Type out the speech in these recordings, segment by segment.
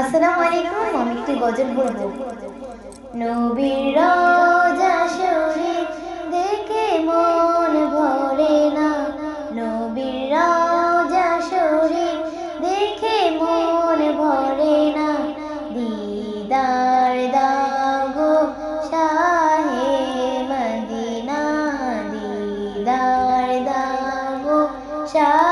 আসসালামু আলাইকুম আমি একটি গজল বলব। নবীর রোজা শরীফ দেখে মন ভরে না। নবীর রোজা শরীফ দেখে মন ভরে না। দিদার দাগো শাহে মদিনা, দিদার দাগো শাহে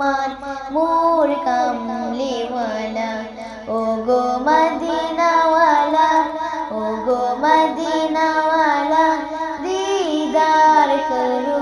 মান মোর কামলিওয়ালা ও গো মদিনাওয়ালা ও গো মদিনাওয়ালা দিদার করুণা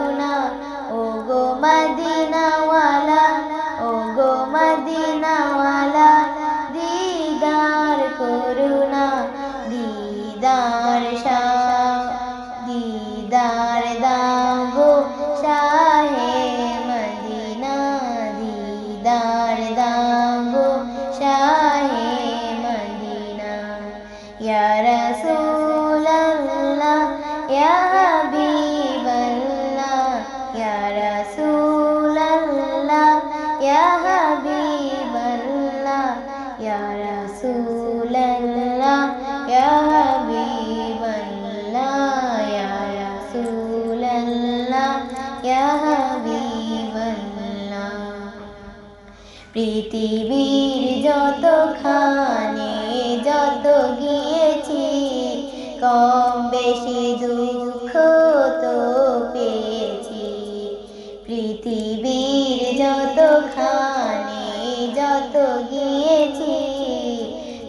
পৃথিবীর যত খানে যত গিয়েছি কম বেশি দুঃখ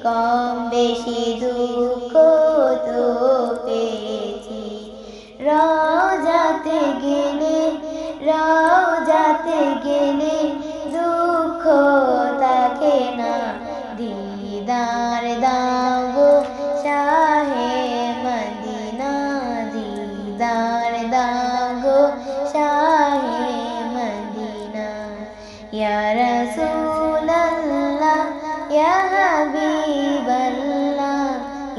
কম বেশি দুঃখ তো পেয়েছি। রাজাতে গেলে রাজাতে গেলে দুঃখ থাকে না। দিদার দাগো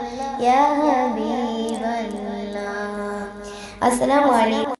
রাসূলাল্লাহ ইয়া হাবিবাল্লাহ আসসালামু আলাইকুম